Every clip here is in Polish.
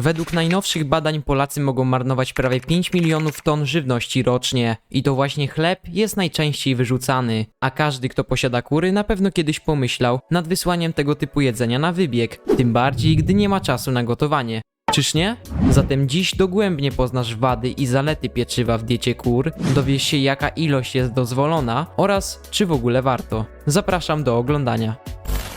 Według najnowszych badań Polacy mogą marnować prawie 5 milionów ton żywności rocznie i to właśnie chleb jest najczęściej wyrzucany, a każdy kto posiada kury na pewno kiedyś pomyślał nad wysłaniem tego typu jedzenia na wybieg, tym bardziej gdy nie ma czasu na gotowanie. Czyż nie? Zatem dziś dogłębnie poznasz wady i zalety pieczywa w diecie kur, dowiesz się jaka ilość jest dozwolona oraz czy w ogóle warto. Zapraszam do oglądania.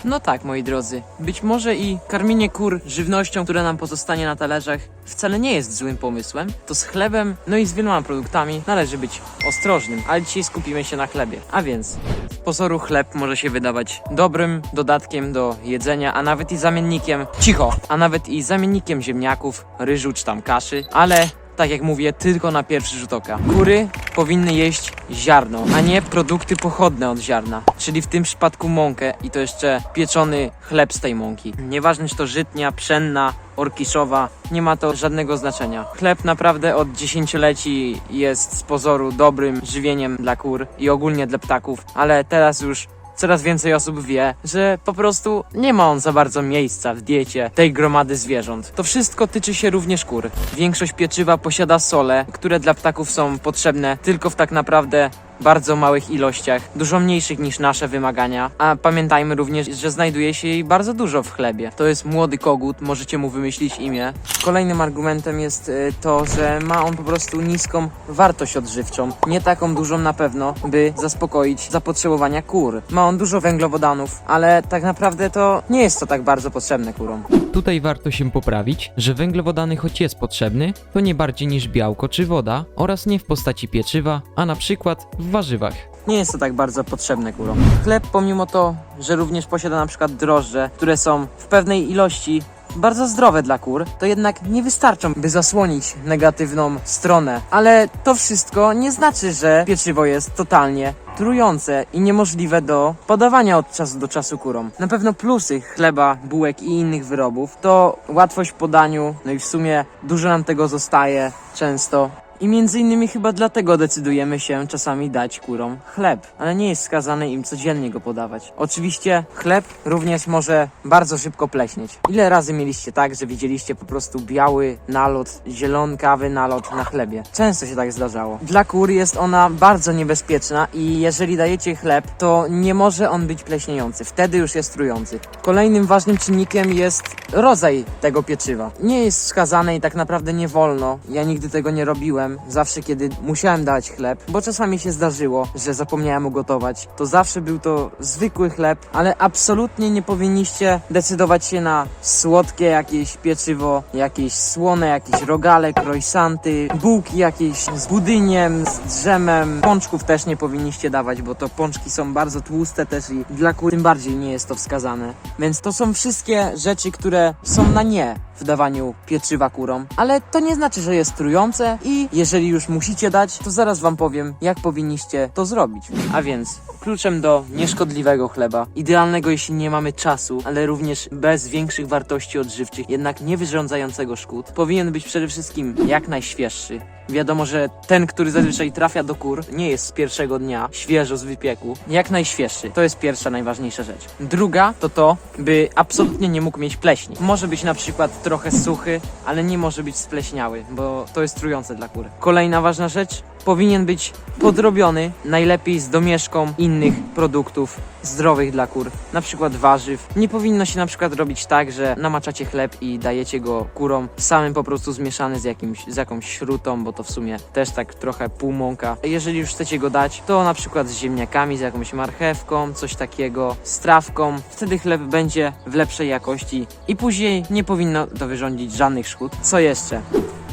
No tak, moi drodzy. Być może i karmienie kur żywnością, która nam pozostanie na talerzach, wcale nie jest złym pomysłem. To z chlebem, no i z wieloma produktami należy być ostrożnym, ale dzisiaj skupimy się na chlebie. A więc, z pozoru chleb może się wydawać dobrym dodatkiem do jedzenia, a nawet i zamiennikiem, cicho, a nawet i zamiennikiem ziemniaków, ryżu czy tam kaszy, ale tak jak mówię, tylko na pierwszy rzut oka. Kury powinny jeść ziarno, a nie produkty pochodne od ziarna, czyli w tym przypadku mąkę i to jeszcze pieczony chleb z tej mąki. Nieważne czy to żytnia, pszenna, orkiszowa, nie ma to żadnego znaczenia. Chleb naprawdę od dziesięcioleci jest z pozoru dobrym żywieniem dla kur i ogólnie dla ptaków, ale teraz już coraz więcej osób wie, że po prostu nie ma on za bardzo miejsca w diecie tej gromady zwierząt. To wszystko tyczy się również kur. Większość pieczywa posiada sole, które dla ptaków są potrzebne tylko w tak naprawdę bardzo małych ilościach, dużo mniejszych niż nasze wymagania, a pamiętajmy również, że znajduje się jej bardzo dużo w chlebie. To jest młody kogut, możecie mu wymyślić imię. Kolejnym argumentem jest y, to, że ma on po prostu niską wartość odżywczą, nie taką dużą na pewno, by zaspokoić zapotrzebowania kur. Ma on dużo węglowodanów, ale tak naprawdę to nie jest to tak bardzo potrzebne kurom. Tutaj warto się poprawić, że węglowodany choć jest potrzebny, to nie bardziej niż białko czy woda oraz nie w postaci pieczywa, a na przykład w warzywach. Nie jest to tak bardzo potrzebne kurom. Chleb, pomimo to, że również posiada na przykład drożdże, które są w pewnej ilości bardzo zdrowe dla kur, to jednak nie wystarczą, by zasłonić negatywną stronę. Ale to wszystko nie znaczy, że pieczywo jest totalnie trujące i niemożliwe do podawania od czasu do czasu kurom. Na pewno plusy chleba, bułek i innych wyrobów to łatwość w podaniu, no i w sumie dużo nam tego zostaje często. I między innymi chyba dlatego decydujemy się czasami dać kurom chleb, ale nie jest wskazane im codziennie go podawać. Oczywiście chleb również może bardzo szybko pleśnieć. Ile razy mieliście tak, że widzieliście po prostu biały nalot, zielonkawy nalot na chlebie? Często się tak zdarzało. Dla kur jest ona bardzo niebezpieczna i jeżeli dajecie chleb, to nie może on być pleśniejący. Wtedy już jest trujący. Kolejnym ważnym czynnikiem jest rodzaj tego pieczywa. Nie jest wskazane i tak naprawdę nie wolno. Ja nigdy tego nie robiłem. Zawsze kiedy musiałem dać chleb, bo czasami się zdarzyło, że zapomniałem ugotować, to zawsze był to zwykły chleb, ale absolutnie nie powinniście decydować się na słodkie jakieś pieczywo, jakieś słone, jakieś rogale, croissanty, bułki jakieś z budyniem, z drzemem. Pączków też nie powinniście dawać, bo to pączki są bardzo tłuste też i dla kur tym bardziej nie jest to wskazane. Więc to są wszystkie rzeczy, które są na nie w dawaniu pieczywa kurom, ale to nie znaczy, że jest trujące i jeżeli już musicie dać, to zaraz wam powiem, jak powinniście to zrobić. A więc kluczem do nieszkodliwego chleba, idealnego jeśli nie mamy czasu, ale również bez większych wartości odżywczych, jednak nie wyrządzającego szkód, powinien być przede wszystkim jak najświeższy. Wiadomo, że ten, który zazwyczaj trafia do kur, nie jest z pierwszego dnia, świeżo z wypieku. Jak najświeższy. To jest pierwsza, najważniejsza rzecz. Druga to to, by absolutnie nie mógł mieć pleśni. Może być na przykład trochę suchy, ale nie może być spleśniały, bo to jest trujące dla kur. Kolejna ważna rzecz, powinien być podrobiony, najlepiej z domieszką innych produktów zdrowych dla kur, na przykład warzyw. Nie powinno się na przykład robić tak, że namaczacie chleb i dajecie go kurom samym po prostu zmieszany z, jakimś, z jakąś śrutą, bo to w sumie też tak trochę półmąka. Jeżeli już chcecie go dać, to na przykład z ziemniakami, z jakąś marchewką, coś takiego, z trawką. Wtedy chleb będzie w lepszej jakości i później nie powinno to wyrządzić żadnych szkód. Co jeszcze?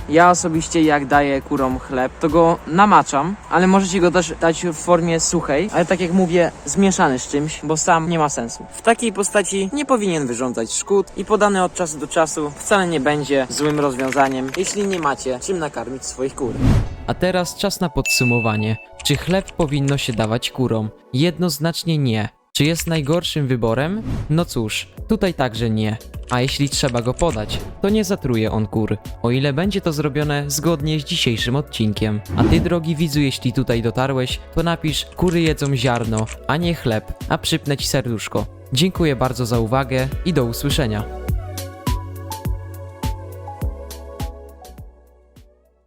Ja osobiście jak daję kurom chleb, to go namaczam, ale możecie go też dać w formie suchej, ale tak jak mówię, zmieszany z czymś, bo sam nie ma sensu. W takiej postaci nie powinien wyrządzać szkód i podany od czasu do czasu wcale nie będzie złym rozwiązaniem, jeśli nie macie czym nakarmić swoich kur. A teraz czas na podsumowanie. Czy chleb powinno się dawać kurom? Jednoznacznie nie. Czy jest najgorszym wyborem? No cóż, tutaj także nie. A jeśli trzeba go podać, to nie zatruje on kur, o ile będzie to zrobione zgodnie z dzisiejszym odcinkiem. A ty, drogi widzu, jeśli tutaj dotarłeś, to napisz kury jedzą ziarno, a nie chleb, a przypnę ci serduszko. Dziękuję bardzo za uwagę i do usłyszenia.